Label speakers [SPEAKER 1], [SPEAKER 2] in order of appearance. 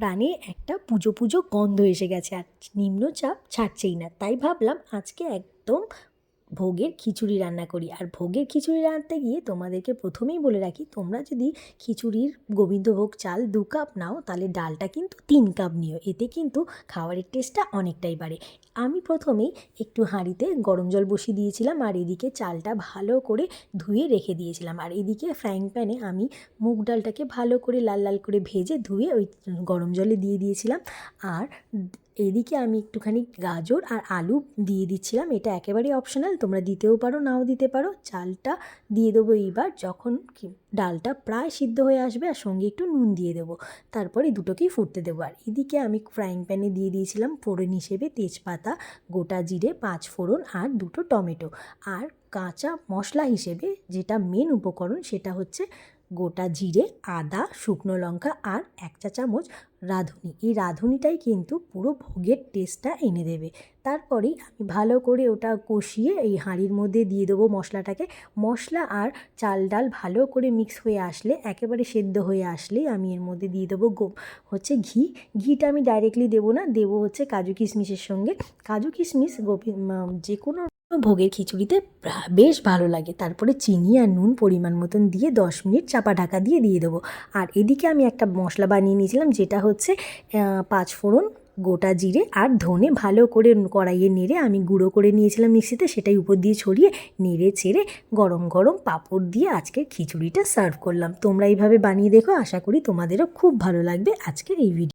[SPEAKER 1] প্রাণে একটা পুজো পুজো গন্ধ এসে গেছে আর নিম্নচাপ ছাড়ছেই না। তাই ভাবলাম আজকে একদম ভোগের খিচুড়ি রান্না করি। আর ভোগের খিচুড়ি রাঁধতে গিয়ে তোমাদেরকে প্রথমেই বলে রাখি, তোমরা যদি খিচুড়ির গোবিন্দভোগ চাল দু কাপ নাও, তাহলে ডালটা কিন্তু তিন কাপ নিও। এতে কিন্তু খাবারের টেস্টটা অনেকটাই বাড়ে। আমি প্রথমেই একটু হাঁড়িতে গরম জল বসিয়ে দিয়েছিলাম, আর এদিকে চালটা ভালো করে ধুয়ে রেখে দিয়েছিলাম। আর এদিকে ফ্রাইং প্যানে আমি মুগ ডালটাকে ভালো করে লাল লাল করে ভেজে ধুয়ে ওই গরম জলে দিয়ে দিয়েছিলাম। আর এদিকে আমি একটুখানি গাজর আর আলু দিয়ে দিচ্ছিলাম। এটা একেবারেই অপশনাল তোমরা দিতেও পারো, নাও দিতে পারো। চালটা দিয়ে দেবো এইবার, যখন ডালটা প্রায় সিদ্ধ হয়ে আসবে আর সঙ্গে একটু নুন দিয়ে দেবো। তারপরে দুটোকেই ফুটতে দেবো। আর এদিকে আমি ফ্রাইং প্যানে দিয়ে দিয়েছিলাম ফোড়ন হিসেবে তেজপাতা, গোটা জিরে, পাঁচ ফোড়ন আর দুটো টমেটো। আর কাঁচা মশলা হিসেবে যেটা মেন উপকরণ সেটা হচ্ছে গোটা জিরে, আদা, শুকনো লঙ্কা আর এক চা চামচ রাঁধুনি। এই রাঁধুনিটাই কিন্তু পুরো ভোগের টেস্টটা এনে দেবে। তারপরেই আমি ভালো করে ওটা কষিয়ে এই হাঁড়ির মধ্যে দিয়ে দেবো মশলাটাকে। মশলা আর চাল ডাল ভালো করে মিক্স হয়ে আসলে, একেবারে সেদ্ধ হয়ে আসলেই আমি এর মধ্যে দিয়ে দেবো গো, হচ্ছে ঘি। ঘিটা আমি ডাইরেক্টলি দেবো না, দেবো হচ্ছে কাজু কিশমিশের সঙ্গে। কাজু কিশমিশ গোপী যে কোনো ভোগের খিচুড়িতে বেশ ভালো লাগে। তারপরে চিনি আর নুন পরিমাণ মতন দিয়ে দশ মিনিট চাপা ঢাকা দিয়ে দিয়ে দেবো। আর এদিকে আমি একটা মশলা বানিয়ে নিয়েছিলাম, যেটা হচ্ছে পাঁচ ফোড়ন, গোটা জিরে আর ধনে ভালো করে কড়াইয়ে নেড়ে আমি গুঁড়ো করে নিয়েছিলাম মিক্সিতে, সেটাই উপর দিয়ে ছড়িয়ে নেড়ে ছেড়ে গরম গরম পাঁপড় দিয়ে আজকের খিচুড়িটা সার্ভ করলাম। তোমরা এইভাবে বানিয়ে দেখো, আশা করি তোমাদেরও খুব ভালো লাগবে আজকের এই ভিডিও।